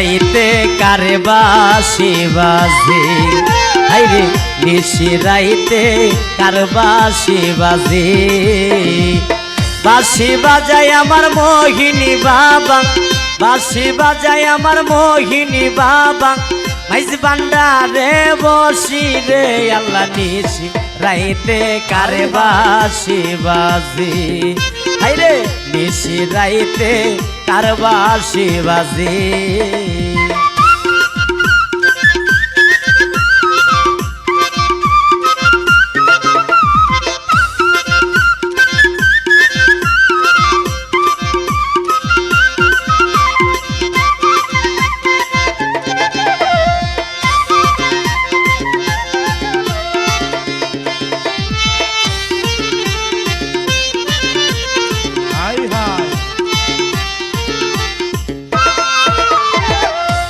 নিশিরাইতে কারে বাসি বাজে হাইরে নিশিরাইতে কার বাসি বাজে বাসি বাজায় আমার মোহিনী বাবা বাসি বাজায় আমার মোহিনী বাবা। মাইজ বান্ডারে বসি রে আল্লাহ নিশি রাইতে কারে বাসি বাজি। হাইরে নিশি রাইতে কার বাসি বাজি।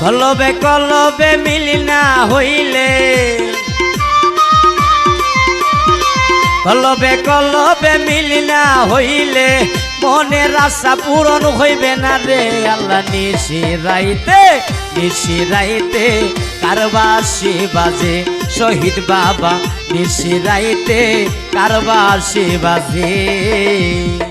কলবে কলবে মিলি না হইলে। কলবে কলবে মিলি না হইলে মনের আশা পূরণ হইবে না রে আল্লাহ। নিশি রাইতে নিশি রাইতে কারবাসি বাজে, শহীদ বাবা নিশি রাইতে কারবাসি বাজে।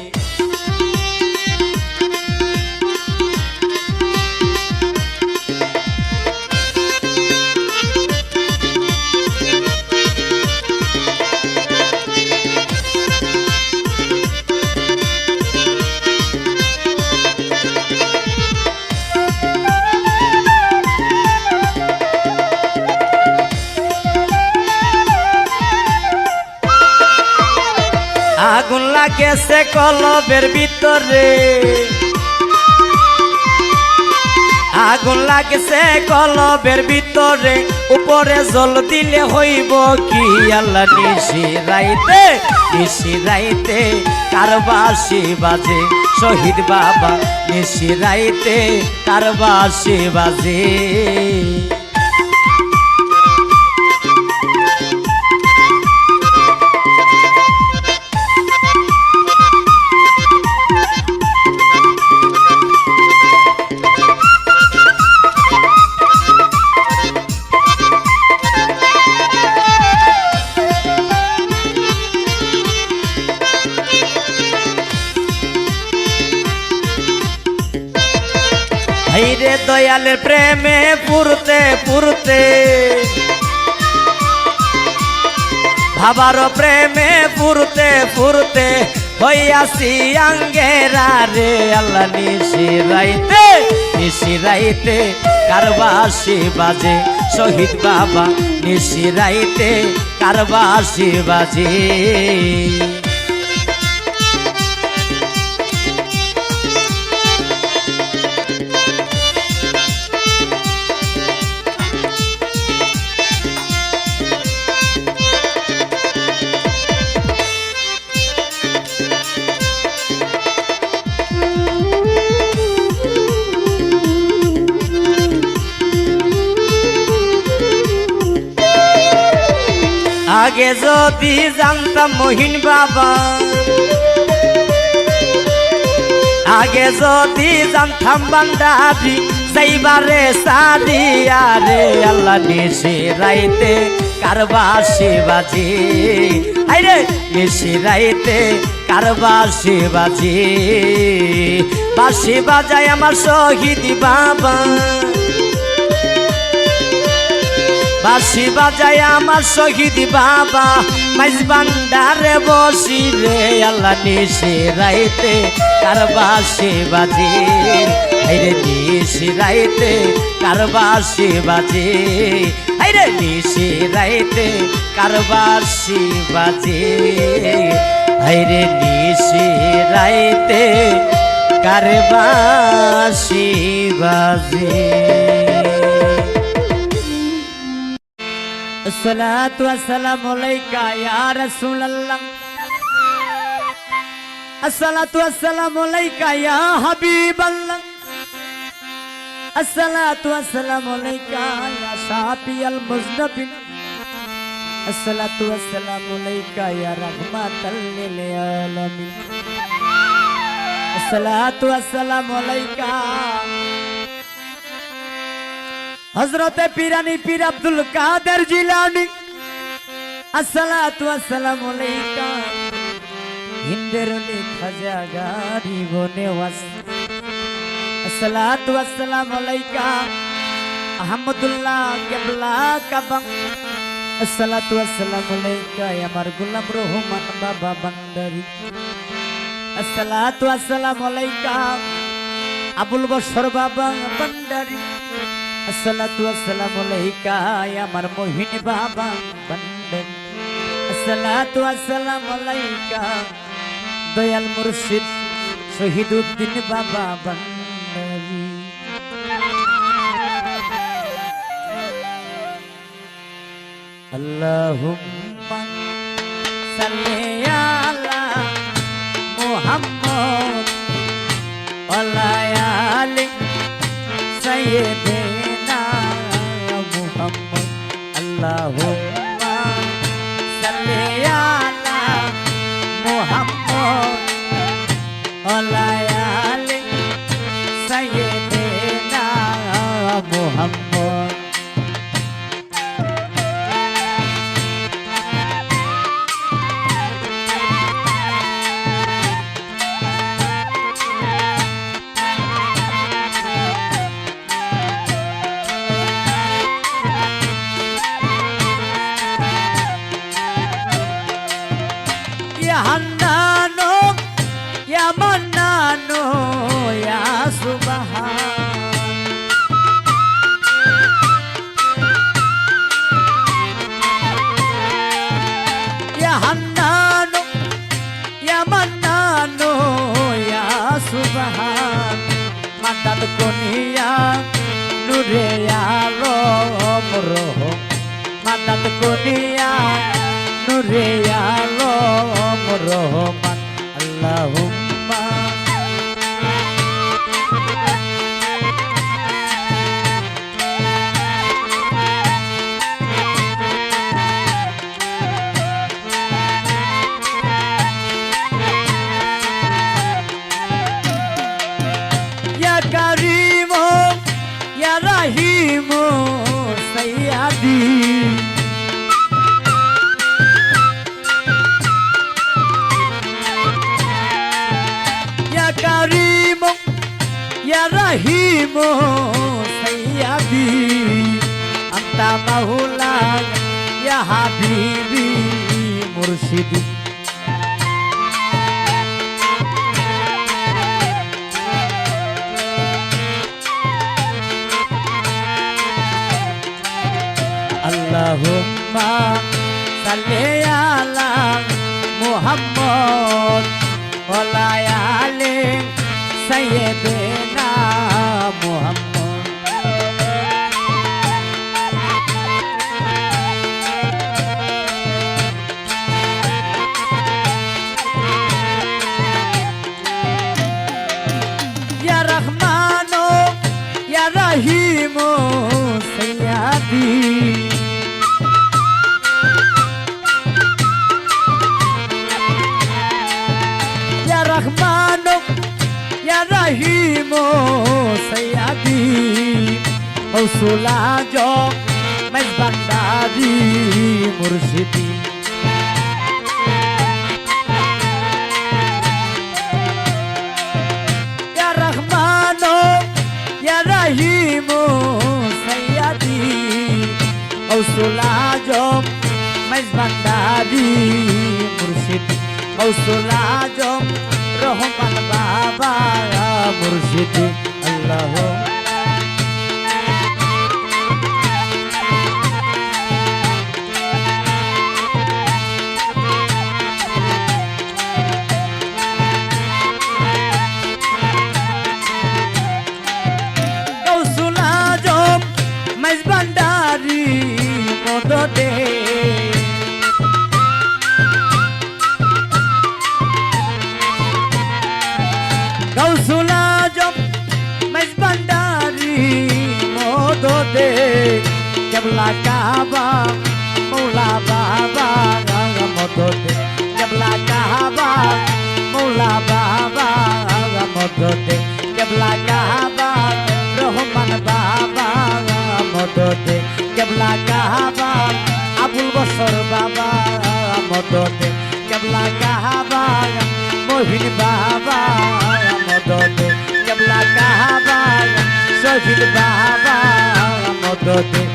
আগুন লাগেছে কলবের ভিতরে। আগুন লাগেছে কলবের ভিতরে, উপরে জল দিলে হইব কি? আল্লাহ নিশি রাইতে নিশি রাইতে, কারবাসি বাজে। শহীদ বাবা, নিশি রাইতে, কারবাসি বাজে। পুরতে ভাবার প্রেমে পুরতে পুরতে হইয়াছি আঙ্গেরা রে, আল্লাহ নিশি রাইতে, কারবাসি বাজে, শহীদ বাবা নিশি রাইতে, কারবাসি বাজে। যদি জানতাম মহিন বাবা, আগে যদি জানতাম বান্দাবি, যাইবারে সাদিয়া রে, আল্লাহ নিশি রাইতে কারবাসি বাজি আইরে, নিশি রাইতে কারবাসি বাজি বাসি বাজায় আমার শহীদ বাবা। বাসি বাজায় আমার শহীদ বাবা। মাইজ বান্ডারে বসি রে, আল্লাহ নিশি রাইতে কার বাসি বাজে। হাইরে নিশি রাইতে কার বাসি বাজে। হাইরে নিশি রাইতে কার বাসি বাজে। হাইরে নিশি রাইতে কার বাসি বাজে। الصلاة والسلام عليك يا رسول الله الصلاة والسلام عليك يا حبيب الله الصلاة والسلام عليك يا شافي المذنبين الصلاة والسلام عليك يا رحمة للعالمين الصلاة والسلام عليك হজরতে পিরানি পীর আব্দুল কাদের জিলানি। আমার গোলাম রহমান বাবা বান্দারি। আসসালাতু আলাইকা আবুল বসর বাবা বান্দারি। আসসালাতু আসসালামু আলাইকা আমার মোহিনী বাবা বান্দারি আসসালাতু আসসালামু আলাইকা, দয়াল মুর্শিদ, শহীদুদ্দিন বাবা বান্দারি আল্লাহুম্মা সাল্লি Nure Ya Rom Roh. Madad Kunia, Nure Ya Rom Rahimu, Sayyadi. Anta Maula, Ya Habibi, Murshidi. Allahumma salli ala Muhammad wa la ali sayyidina Mausulajo Mas Bandari Mursyidi Ya Rahmano Ya Rahimu Sayyadi Mausulajo Mas Bandari Mursyidi Mausulajo Rahman Baba Mursyidi Allahumma শহীদ বাবা মদতে কেবলা কাহাবা শহীদ বাবা মদতে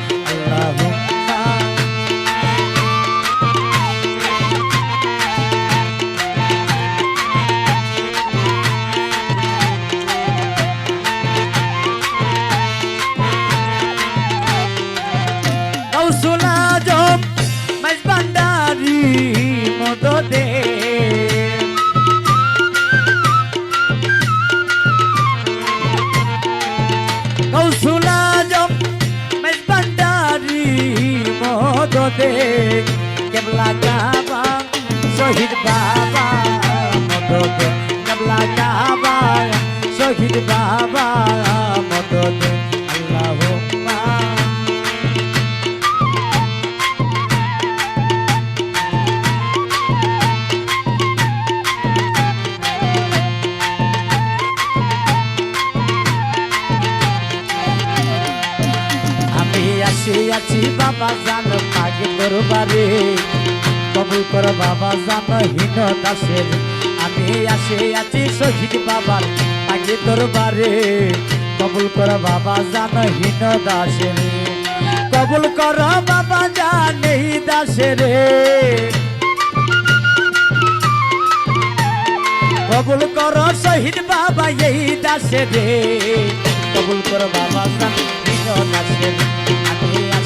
কৌশল আজম মাইজ ভান্ডারি মদতে। কেবলা কাবা শহীদ বাবা মদতে। কেবলা কাবা শহীদ বাবা আছি বাবা জান পাগে দরবারে কবুল কর বাবা জান, হীন দাসের। আমি আসি আছি শহীদ বাবার পাগে দরবারে কবুল কর বাবা জান, হীন দাসের। কবুল কর বাবা জান, এই দাসের। কবুল কর শহীদ বাবা, এই দাসে রে কবুল কর বাবা সাহিন দাসে আমি আসে আছি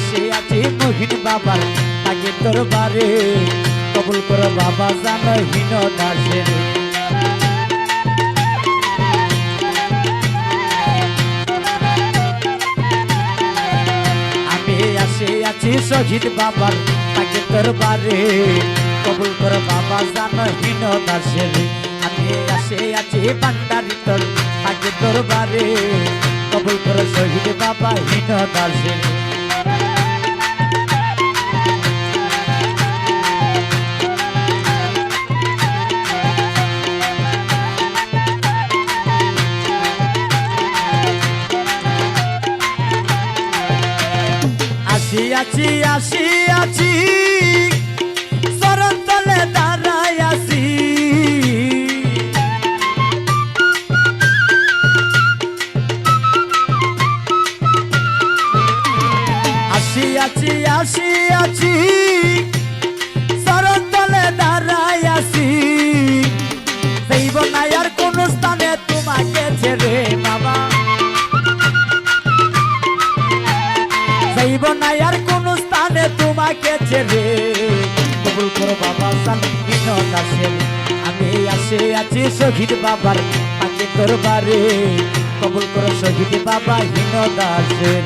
মহিন বাবার আগে দরবারে কবুল কর বাবা জানহীন দাসে। রে আমি আসে, আছি শহীদ বাবার আগে দরবারে কবুল কর বাবা জানহীন দাসের আমি আসে, আছি ভান্ডারি তোর আগে দরবারে কবুল কর শহীদ বাবা, হীন দাসের আসি আছি আসি আছি চরণ তলে দাঁড়াই আছি। আসি আছি আসি আছি দাসের আমি আসে আছি শহীদ বাবার আগে বারে কবুল করো শহীদ বাবা হীন দাসের